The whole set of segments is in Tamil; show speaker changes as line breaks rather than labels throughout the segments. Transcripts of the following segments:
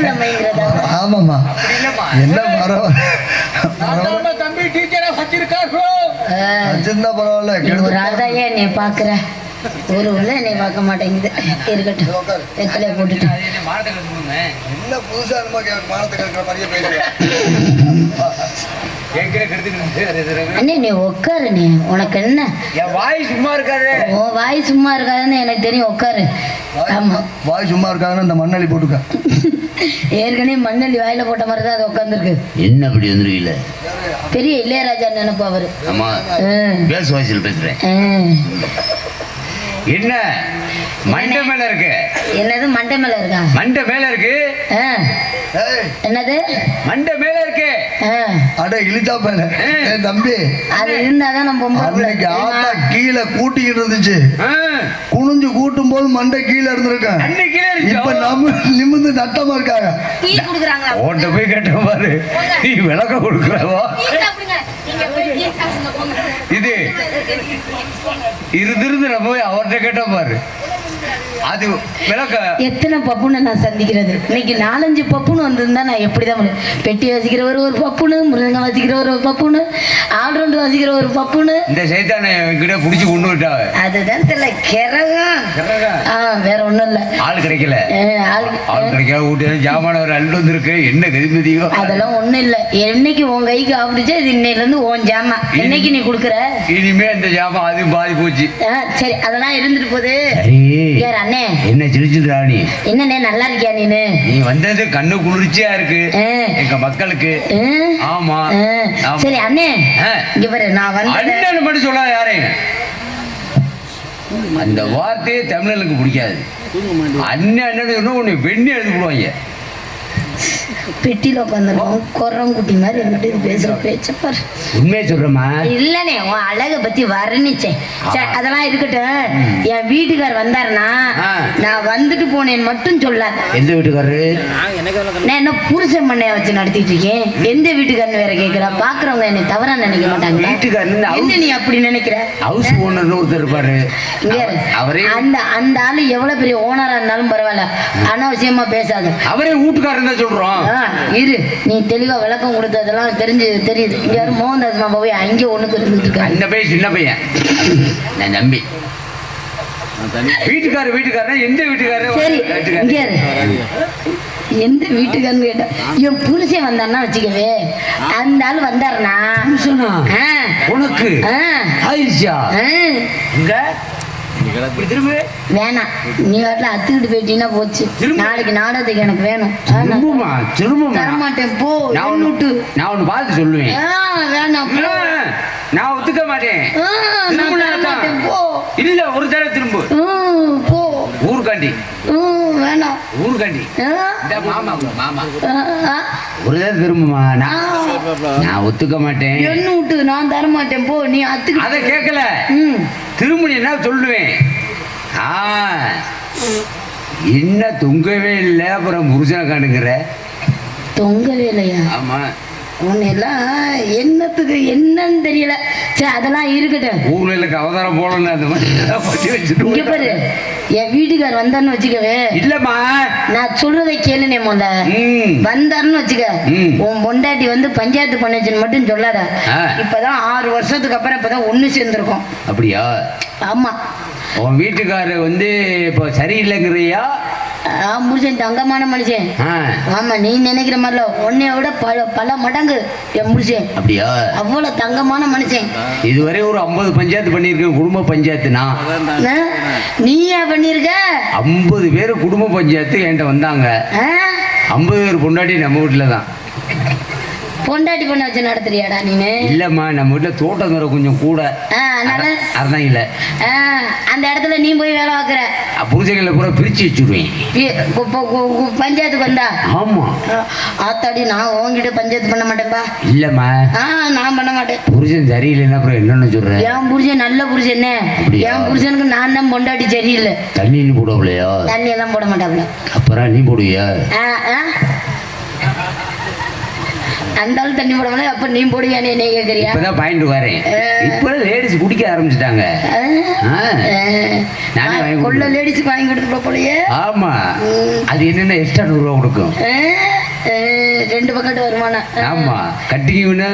இல்லம்மா
என்ன பரவாயில்ல
தம்பி டீச்சரா வச்சிருக்காரு
வச்சிருந்தா பரவாயில்ல
நீ ஒரு
கெடுத்து
ஆள் தான் ஏன் நீ பாக்குற ஒரு உள்ள நீ பார்க்க மாட்டேங்குது. இருக்கட்டும். வெத்தலை போட்டுட்டு.
என்ன புதுசா
அண்ணே நீ உட்காரு நீ உனக்கு என்ன?
என் வாய் சும்மா இருக்காது.
உன் வாய் சும்மா இருக்காதுன்னு எனக்கு தெரியும். உட்காரு ஆமா.
வாய் சும்மா இருக்காங்கன்னு இந்த மண்ணள்ளி போட்டுக்க.
ஏற்கனவே மண்ணள்ளி வாயில போட்ட மாதிரி தான் அது உட்காந்துருக்கு
என்ன அப்படி வந்துருவீல
பெரிய இளையராஜா நினைப்பு அவரு.
ஆமா. பேச வாய்ஸில் பேசுறேன்.
என்ன? மண்டை மேல இருக்கு.
என்னது மண்டை மேல இருக்கா?
மண்டை மேல இருக்கு.
என்னது?
மண்டை மேல இருக்கு.
அட பேன ஏய் தம்பி.
அது இருந்தாதான் நம்ம.
அன்னைக்கு ஆத்தா கீழே கூட்டிக்கிட்டு இருந்துச்சு. குனிஞ்சு கூட்டும் போது மண்டை கீழே இருந்திருக்கேன்.
அன்னைக்கு கீழே
இப்ப நம்ம நிமிந்து நட்டமா இருக்காங்க.
ஓட்ட போய் கேட்ட பாரு. நீ விளக்க கொடுக்குறவோ? இது. இருந்திருந்து நம்ம போய் அவர்கிட்ட கேட்ட பாரு. அது விளக்க.
எத்தனை பப்புனை நான் சந்திக்கிறது. இன்னைக்கு நாலஞ்சு பப்புன்னு வந்திருந்தா நான் எப்படிதான் முடியும் பெட்டி வசிக்கிறவர் ஒரு பப்புனு மிருதங்கம் வசிக்கிறவர் ஒரு பப்புனு ஆல்ரவுண்டு வசிக்கிற ஒரு பப்புனு
இந்த சைத்தானை என்கிட்ட புடிச்சு கொண்டு விட்டாவ.
அதுதான் தெரியல கிரகம். ஆ வேற ஒண்ணும் இல்ல.
ஆள் கிடைக்கல.
ஆளு-
ஆள் கிடைக்காம ஊட்டி ஜாமான ஒரு அள்ளு வந்திருக்கு. என்ன கதிமதியோ
அதெல்லாம் ஒண்ணும் இல்ல. என்னைக்கு உன் கைக்கு ஆப்பிடுச்சோ இது இன்னையில இருந்து உன் ஜாமா. என்னைக்கு நீ குடுக்குற?
இனிமே இந்த ஜாமான் அது பாதி போச்சு.
சரி அதெல்லாம் இருந்துட்டு போகுது. யார் அண்ணே.
என்ன சிரிச்சுட்டு ராணி
என்னண்ணே நல்லா இருக்கியா நீனு?
நீ வந்தது கண்ணு குளிர்ச்சியா இருக்கு. எங்க மக்களுக்கு? ஆமா.
சரி அண்ணே. இங்க பாரு நான் வந்து
அண்ணன் மட்டும் சொல்லாத யாரையும் அந்த வார்த்தையே தமிழனுக்கு பிடிக்காது. அண்ணன் அண்ணன் சொன்னா உன்னை வெண்ணி எழுதி போடுவாங்க.
பெட்டியில உட்காந்துருக்கோம் குரங்குட்டி மாதிரி இது பேசுற பேச்ச பாரு.
உண்மையை சொல்றேம்மா.
இல்லனே உன் அழக பத்தி வர்ணிச்சேன். சரி அதெல்லாம் இருக்கட்டும். என் வீட்டுக்கார் வந்தாருன்னா. நான் வந்துட்டு போனேன்னு மட்டும் சொல்லாத
எந்த வீட்டுக்காரரு
நான் என்ன புருஷன் பண்ணைய வச்சு நடத்திட்டு இருக்கேன்? எந்த வீட்டுக்காரன்னு வேற கேக்குறா? பாக்குறவங்க என்னை தவறா நினைக்க மாட்டாங்க
வீட்டுக்காரன்னு
என்ன நீ அப்படி நினைக்கிற?
ஹவுஸ் ஓனர்னு ஒருத்தர் இருப்பாரு. அவரே
அந்த அந்த ஆளு எவ்வளவு பெரிய ஓனரா இருந்தாலும் பரவாயில்ல. அனாவசியமா பேசாத.
அவரே வீட்டுக்காரன் தான் சொல்றோம்.
ஆ, இரு. நீ தெளிவா விளக்கம் கொடுத்ததெல்லாம் தெரிஞ்சு தெரியுது. இங்க யாரும் மோகன்தாஸ் மாமா போய் அங்கே ஒண்ணுக்கு இருந்துட்டு
அந்த பையன் சின்ன பையன். நான் தம்பி. வீட்டுக்காரர் வீட்டுக்காரன் எந்த வீட்டுக்காரர்
சரி இங்க இரு. எந்த வீட்டுக்காரன்னு கேட்டா என் புருஷன் வந்தான்னா வச்சுக்கவே. அந்த ஆள் வந்தாருனா
புருஷனா? உனக்கு? ஆயிடுச்சா?
வேணாம். நீ வாட்டில் அத்துக்கிட்டு போயிட்டீங்கன்னா போச்சு? நாளைக்கு நாடகத்துக்கு எனக்கு வேணும்.
திரும்புமா?
தரமாட்டேன். போ
நான் ஒண்ணு நான் ஒண்ணு பார்த்து சொல்லுவேன்.
ஆ, வேணாம்.
நான் ஒத்துக்க மாட்டேன். இல்ல ஒரு தடவை திரும்பு.
போ.
ஊர்காண்டி.
வேணாம்.
ஊர்காண்டி. மாமா மாமா.
ஆ, ஆ,
ஒரு தடவை திரும்புமா. நான் நான் ஒத்துக்க மாட்டேன்.
என்ன விட்டு நான் தரமாட்டேன். போ நீ அத்துக்கிட்டு
அதை கேட்கல. திருமணினா சொல்லுவேன்? ஆ என்ன தொங்கவே இல்லை அப்புறம் புருஷனை காணுங்கிற
தொங்கவே இல்லையா?
ஆமா.
உன்னெல்லாம் என்னத்துக்கு என்னன்னு தெரியல. சரி அதெல்லாம் இருக்கட்டும்.
ஊர்ல இல்ல அவதாரம் போடணும் மாதிரி வச்சுட்டு
பாரு என் வீட்டுக்கார் வந்தான்னு வச்சுக்கவே.
இல்லம்மா.
நான் சொல்றதை கேளுனே முத
ம்.
வந்தாருன்னு வச்சுக்க.
ம்.
உன் பொண்டாட்டி வந்து பஞ்சாயத்து பண்ணுச்சுன்னு மட்டும் சொல்லாத. இப்பதான் ஆறு வருஷத்துக்கு அப்புறம் இப்பதான் ஒண்ணு சேர்ந்திருக்கோம்.
அப்படியா?
ஆமா.
உன் வீட்டுக்காரர் வந்து இப்போ சரியில்லைங்கிறியா?
புருஷன் தங்கமான மனுஷன் ஆமா நீ நினைக்கிற மாதிரில உன்னைய விட பல பல மடங்கு என் புருஷன்
அப்படியா?
அவ்வளவு தங்கமான மனுஷன்
இதுவரை ஒரு ஐம்பது பஞ்சாயத்து பண்ணியிருக்கேன் குடும்ப பஞ்சாயத்துனா?
நீயா பண்ணிருக்க?
ஐம்பது பேர் குடும்ப பஞ்சாயத்து என்கிட்ட வந்தாங்க? ஐம்பது பேர் பொண்டாட்டி நம்ம வீட்டில் தான்
பொண்டாட்டி பண்ண வச்சு நடத்துறியாடா நீனு?
இல்லைம்மா நம்ம வீட்டில் தோட்டங்கிற கொஞ்சம் கூட. அதான் இல்லை.
அந்த இடத்துல நீ போய் வேலை பார்க்குற.
புருஷங்களை பூரா பிரித்து வச்சுடுவேன்
பஞ்சாயத்துக்கு வந்தா?
ஆமாம்
ஆ, ஆத்தாடி நான் உன்கிட்ட பஞ்சாயத்து பண்ண மாட்டேன்ப்பா.
இல்லைம்மா.
நான் பண்ண மாட்டேன்.
புருஷன் சரியில்லைன்னா அப்புறம் என்னன்னு சொல்கிறேன்
என் புருஷன் நல்ல புருஷன்? என் புருஷனுக்கு நான் தான் பொண்டாட்டி சரியில்லை.
தண்ணி நீ போடவில்லையா
தண்ணி எல்லாம் போட மாட்டாப்ல
அப்புறம் நீ போடுவியா?
ஆ, ஆ. அந்த ஆள் தண்ணி போடவனே அப்ப நீ போடுவியானே நீ கேக்குறியா?
இப்பதான் பாயிண்ட் வரேன். இப்போ லேடிஸ் குடிக்க ஆரம்பிச்சிட்டாங்க. நானே
கொள்ள. லேடிஸுக்கு வாங்கி கொடுத்துருப்ப போலயே.
ஆமா. அது என்னென்ன எக்ஸ்ட்ரா நூறுரூவா கொடுக்கும்?
ரெண்டு பக்கத்து வருமானம்.
ஆமா கட்டிக்கின்னு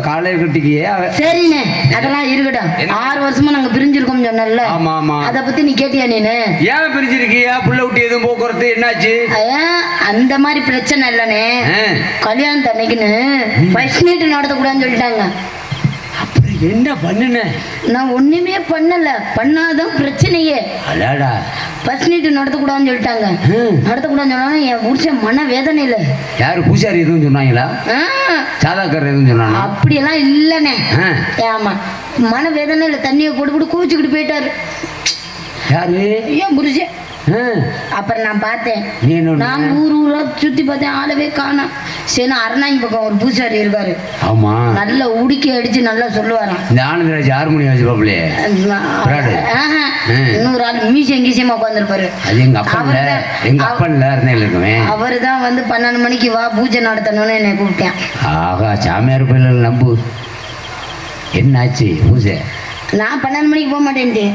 காலையில் கட்டிக்கியே
சரிண்ணே அதெல்லாம் இருக்கட்டும்? ஆறு வருஷமா நாங்க பிரிஞ்சிருக்கோம் சொன்னல
ஆமா ஆமா.
அத பத்தி நீ கேட்டியா நீனு?
ஏன் பிரிஞ்சிருக்கியா? புள்ள விட்டு எதுவும் போக்குவரத்து என்னாச்சு?
அந்த மாதிரி பிரச்சனை இல்லனே
ஆ.
கல்யாணத்து அன்னைக்குன்னு ஃபர்ஸ்ட் நைட்டு நடத்தக்கூடாதுன்னு சொல்லிட்டாங்க.
என்ன பண்ணுன?
நான் ஒண்ணுமே பண்ணல. பண்ணாதான் பிரச்சனையே.
அடாடா.
ஃபர்ஸ்ட் நடத்தக்கூடாதுன்னு சொல்லிட்டாங்க. நடத்தக்கூடாதுன்னு சொன்னாலும் என் புருஷன் மன வேதனை இல்லை
யாரு பூசாரி எதுவும் சொன்னாங்களா?
ஆ,
சாதாக்காரர் எதுவும் சொன்னானா
அப்படியெல்லாம் இல்லைண்ணே
ஆ.
ஆமா. மன இல்லை தண்ணியை போட்டு போட்டு கூச்சிக்கிட்டு போயிட்டாரு.
யாரு?
ஏன் புருஷன். அப்புறம் நான் பார்த்தேன்? நான் ஊர் ஊரா சுத்தி பார்த்தேன். ஆளவே காணோம். சரி அரணாங்கி பக்கம் ஒரு பூசாரி இருக்காரு.
ஆமா.
நல்லா உடுக்கி அடிச்சு நல்லா சொல்லுவாராம்.
இந்த ஆனந்தராஜ் ஹார்மோனி. ம்.
இன்னொரு ஆள் மீசியம் கீசியமா உட்காந்துருப்பாரு
அது எங்க அப்பன்ல
அவர்தான்.
எங்க
அவ-
அப்பன்ல இருந்தேன் இருக்குமே.
அவரு தான் வந்து பன்னெண்டு மணிக்கு வா பூஜை நடத்தணும்னு என்னை கூப்பிட்டேன்.
ஆகா சாமியார் பிள்ளை நம்பு. என்னாச்சு பூஜை?
நான் பன்னெண்டு மணிக்கு போக மாட்டேன்ட்டு?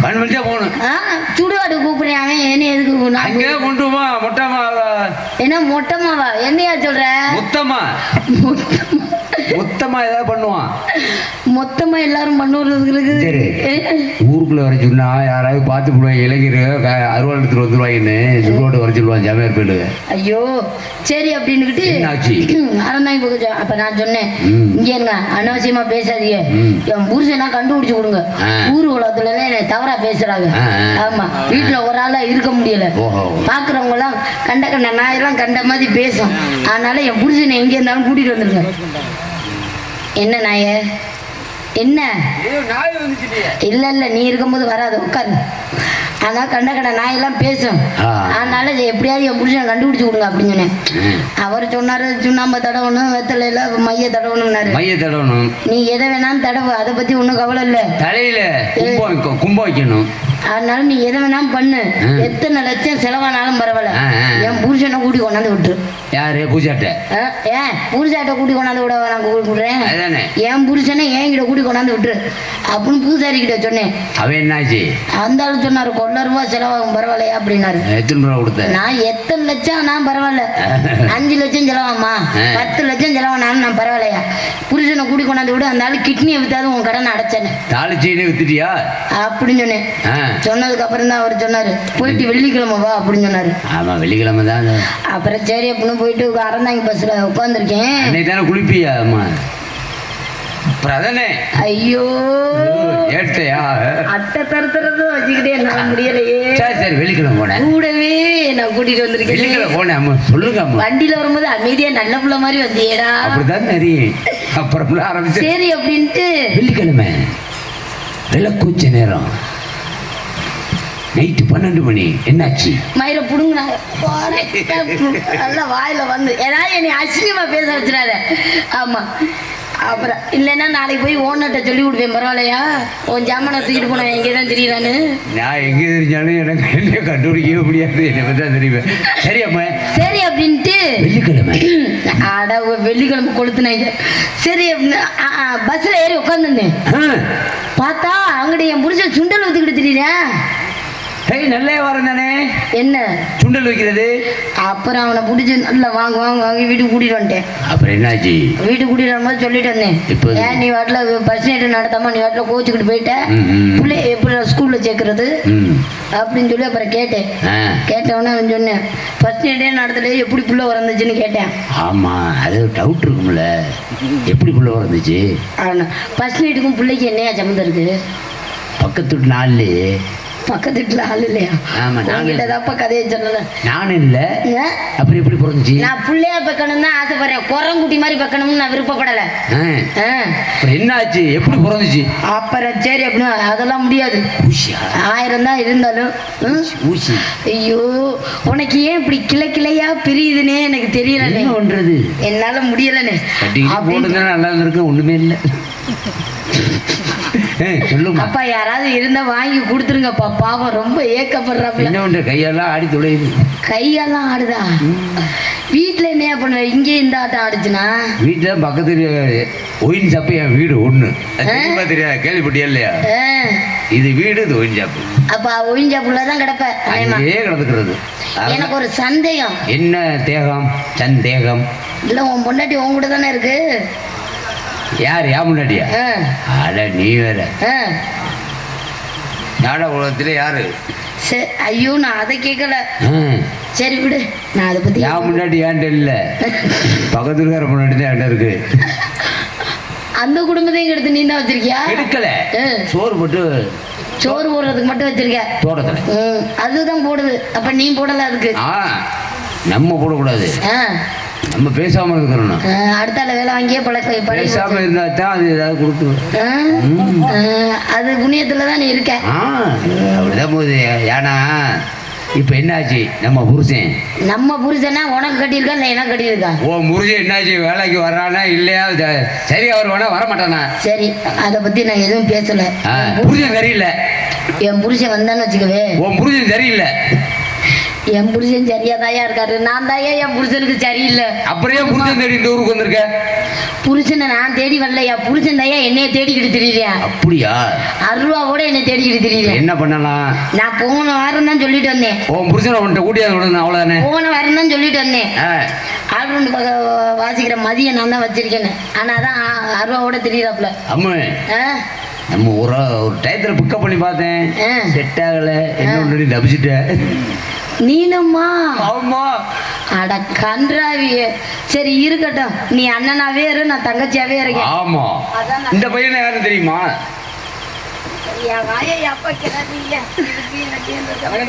பன்னெண்டு மணிக்கு போகணும்
சுடுகாடு கூப்பிடுறேன் அவன் என்ன எதுக்கு
அங்கே கொண்டு வா மொட்டமா
என்ன மொட்டமாவா என்னையா சொல்ற?
முத்தமா மொத்தமா ஏதாவது பண்ணுவான்.
மொத்தமா எல்லாரும் பண்ணுறதுக்கு
சரி. ஊருக்குள்ள வர சொன்னா யாராவது பார்த்து போடுவாங்க இளைஞர் அறுவாள் எடுத்துட்டு வந்துருவாங்கன்னு சுடுவோட வர சொல்லுவான் ஜாமியார் பிள்ளை
ஐயோ சரி அப்படின்னுக்கிட்டு? அறந்தாங்க போக அப்ப நான் சொன்னேன். இங்க இருங்க அனாவசியமா பேசாதீங்க. என் புருஷனா கண்டுபிடிச்சு கொடுங்க. ஊர் உலகத்துல என்னை தவறா பேசுறாங்க. ஆமா வீட்டுல ஒரு ஆளா இருக்க முடியல பாக்குறவங்க எல்லாம் கண்ட கண்ட நாயெல்லாம் கண்ட மாதிரி பேசும் அதனால என் புருஷனை எங்க இருந்தாலும் கூட்டிட்டு வந்துருங்க என்ன நாயே என்ன?
நாய்
இல்ல இல்ல நீ இருக்கும்போது வராது உட்காரு. ஆனா கண்ட கண்ட நாயெல்லாம் பேசும். அதனால எப்படியாவது என் புருஷனை கண்டுபிடிச்சு கொடுங்க அப்படின்னு சொன்னேன். அவர் சொன்னாரு சுண்ணாம்பை தடவணும் வெத்தலையில மைய தடவணும்னாரு.
மைய தடவணும்.
நீ எதை வேணாலும் தடவு அதை பத்தி ஒன்றும் கவலை இல்லை.
தலையில கும்பம் வைக்கணும்.
அதனால நீ எதை வேணாலும் பண்ணு. எத்தனை லட்சம் செலவானாலும் பரவாயில்ல. என் புருஷனை கூட்டி கொண்டாந்து விட்டுரு.
யாரு? பூஜாட்ட.
ஏன் புருஷாட்ட கூட்டி கொண்டாந்து விட நான் கூப்பிடுறேன் என் புருஷனை என்கிட்ட கூட்டி கொண்டாந்து விட்டுரு. அப்படின்னு பூசாரி கிட்ட சொன்னேன்.
அவன் என்னாச்சு?
அந்த ஆளு சொன்னாரு கொள்ள ரூபா செலவாகும் பரவாயில்லையா? அப்படின்னாரு.
எத்தனை ரூபா கொடுத்த?
நான் எத்தனை லட்சம் நான் பரவாயில்ல. அஞ்சு லட்சம் செலவாமா. பத்து லட்சம் செலவானாலும் நான் பரவாயில்லையா? புருஷனை கூட்டி கொண்டாந்து விடு அந்த ஆளு கிட்னியை வித்தாது உன் கடனை அடைச்சேன்னு.
தாளிச்சீனே வித்துட்டியா?
அப்படின்னு சொன்னேன். சொன்னதுக்கு அப்புறம் தான் அவர் சொன்னாரு போயிட்டு வெள்ளிக்கிழமை வா அப்படின்னு சொன்னாரு.
ஆமா வெள்ளிக்கிழமை தான்.
அப்புறம் சரி அப்படின்னு போயிட்டு அறந்தாங்க பஸ்ல உட்காந்துருக்கேன்
அன்னைக்கு தானே குளிப்பியா அம்மா? அதானே
ஐயோ.
ஏட்டையா?
அட்டை தரத்துறது வச்சுக்கிட்டே என்னால முடியலையே.
சரி சரி வெள்ளிக்கிழமை போனேன்.
கூடவே நான் கூட்டிட்டு வந்திருக்கேன்
வெள்ளிக்கிழமை போனேன் அம்மா. சொல்லுங்க அம்மா.
வண்டியில வரும்போது அமைதியா நல்ல புள்ள மாதிரி வந்தியேடா.
அப்படிதான் தெரியும் அப்புறம் ஆரம்பிச்சு
சரி அப்படின்ட்டு.
வெள்ளிக்கிழமை. விளக்கூச்ச நேரம். நைட்டு பன்னெண்டு மணி. என்னாச்சு?
மயிரை புடுங்கினாங்க போடே. நல்லா வாயில வந்து ஏதாவது என்னை அசிங்கமா பேச வச்சிடாத. ஆமா. அப்புறம் இல்லைன்னா நாளைக்கு போய் ஓனர்கிட்ட சொல்லி கொடுப்பேன் பரவாயில்லையா? உன் ஜாமானை தூக்கிட்டு போனேன் எங்கே தான் தெரியுறான்னு?
நான் எங்க தெரிஞ்சாலும் எனக்கு என்ன கண்டுபிடிக்கவே முடியாது. என்னை தான் தெரியும் சரி அம்மா.
சரி அப்படின்ட்டு
வெள்ளிக்கிழமை.
அட வெள்ளிக்கிழமை கொளுத்துனாங்க. சரி பஸ்ஸில் ஏறி உட்காந்துருந்தேன். பார்த்தா அங்கிட்ட என் புருஷன் சுண்டல் ஊற்றிக்கிட்டு தெரியுறேன்
ஏய் நல்லே வரேன் தானே
என்ன?
சுண்டல் வைக்கிறது.
அப்புறம் அவனை பிடிச்சி நல்லா வாங்க வாங்க வாங்கி வீட்டுக்கு கூட்டிட்டு வந்துட்டேன்.
அப்புறம் என்னாச்சு?
வீட்டுக்கு கூட்டிட்டு வரும்போது சொல்லிட்டு வந்தேன்.
இப்போ
ஏன் நீ வாட்டில் பஸ் நைட்டு நடத்தாம நீ வாட்டில் கோச்சிக்கிட்டு போயிட்ட?
ம், ம்.
பிள்ளை எப்படி ஸ்கூல்ல சேர்க்கறது. அப்படின்னு சொல்லி அப்புறம் கேட்டேன். கேட்டவொடனே அவன் சொன்னேன் ஃபர்ஸ்ட் நைட்டே நடத்தல எப்படி புள்ள பிறந்துச்சுன்னு கேட்டேன்.
ஆமா அது டவுட் இருக்கும்ல. எப்படி புள்ள பிறந்துச்சு
அவனை ஃபர்ஸ்ட் நைட்டுக்கும் பிள்ளைக்கு என்னையா சம்மந்தம் இருக்கு?
பக்கத்து வீட்டு நாள்ல
பக்கத்து வீட்டுல ஆள் இல்லையா?
ஆமா, நாங்க-
தப்பா கதையை சொல்லல
நானும் இல்ல? அப்புறம் எப்படி பிறந்துச்சு
நான் பிள்ளையா பக்கணும் தான் ஆசைப்படுறேன். குரங்குட்டி மாதிரி பக்கணும்னு நான் விருப்பப்படல.
என்னாச்சு? எப்படி பிறந்துச்சு
அப்புறம் சரி அப்படின்னு அதெல்லாம் முடியாது. ஆயிரம் தான் இருந்தாலும்?
ஊசி.
ஐயோ உனக்கு ஏன் இப்படி கிளை கிளையா பிரியுதுன்னே எனக்கு தெரியலனே.
என்ன பண்றது?
என்னால
போட்டுங்க நல்லா இருந்திருக்கு ஒண்ணுமே இல்ல. சொல்லுமா
அப்பா யாராவது இருந்தா வாங்கி கொடுத்துருங்கப்பா. பாவம் ரொம்ப ஏக்கப்படுறாப்புல.
என்ன பண்ற கையெல்லாம் ஆடி துளையுது
கையெல்லாம் ஆடுதா? வீட்டுல என்னையா பண்ணுவ? இங்கே இந்த ஆட்டம் ஆடுச்சுனா
வீட்டில் பக்கத்துல ஒயின் சாப்பு என் வீடு ஒன்று தெரியாது? கேள்விப்பட்டியா இல்லையா? இது வீடு இது ஒயின் சாப்பு
அப்ப ஒழிஞ்சாப்புலதான் கிடப்ப அநேகமா.
அங்கேயே கிடந்துக்கிறது.
எனக்கு ஒரு சந்தேகம்.
என்ன தேகம்? சந்தேகம்.
இல்ல உன் பொண்டாட்டி உன் கூட தானே இருக்கு?
யார் யா முன்னாடியா? அட நீ வேற. நாட உலகத்துல யாரு?
சரி ஐயோ நான் அதை கேட்கல. சரி விடு நான் அதை பத்தி
யா முன்னாடி ஏன்ட்ட இல்ல பக்கத்துல இருக்கிற முன்னாடி தான் என்கிட்ட இருக்கு?
அந்த குடும்பத்தையும் எடுத்து நீ தான் வச்சிருக்கியா?
எடுக்கல. சோறு போட்டு
சோறு போடுறதுக்கு மட்டும் வச்சிருக்க
தோட்டத்துல.
அதுதான் போடுது. அப்ப நீ போடல அதுக்கு.
நம்ம போடக்கூடாது. நம்ம பேசாம இருக்கிறோம்
ஆ, அடுத்தால வேலை வாங்கியே பழக்க பழகி
பேசாம இருந்தா தான் அது ஏதாவது கொடுத்து
அது புண்ணியத்துல தான் நீ இருக்க.
ஆ அப்படிதான் போகுது. ஏன்னா இப்ப என்னாச்சு? நம்ம புருஷன்.
நம்ம புருஷனா உனக்கு கட்டியிருக்கா இல்லை எனக்கு கட்டியிருக்கா?
ஓ புருஷன் என்னாச்சு? வேலைக்கு வர்றானா இல்லையா? சரி அவர் வேணா வர மாட்டானா
சரி அதை பத்தி நான் எதுவும் பேசல.
புருஷன் சரியில்லை.
என் புருஷன் வந்தான்னு வச்சுக்கவே.
உன் புருஷன் சரியில்லை.
என் புருஷன் சரியா தாயா இருக்காரு? நான் தாயா என் புருஷனுக்கு சரியில்லை.
ஏன் புருஷன் தேடி இந்த ஊருக்கு வந்திருக்க?
புருஷனை நான் தேடி வரலையா புருஷன் தாயா என்னைய தேடிக்கிட்டு திரியிறேன்
அப்படியா?
அருவாவோட என்னை தேடிக்கிட்டு திரியிறேன்
என்ன பண்ணலாம்?
நான் போன வாரம் தான் சொல்லிட்டு வந்தேன்.
உன் புருஷனை உன்கிட்ட கூட்டியாந்து விடணும் அவ்வளவுதானே?
போன வாரம் தான் சொல்லிட்டு வந்தேன். ஆல்ரவுண்ட் வாசிக்கிற மதியம் நான் தான் வச்சிருக்கேன்னு ஆனால் தான் அருவாவோட திரியிறாப்புல.
அம்மு. நம்ம ஒரு ஒரு டயத்துல பிக்கப் பண்ணி பார்த்தேன். செட் ஆகல. என்ன ஒன்று தப்பிச்சிட்டேன்
நீனம்மா.
ஆமா.
அட கன்றாவியே. சரி இருக்கட்டும். நீ அண்ணனாவே இரு நான் தங்கச்சியாவே இருக்கேன்.
ஆமா. இந்த பையனை யாரும் தெரியுமா?
என் வாயை அப்பா கிளறீங்க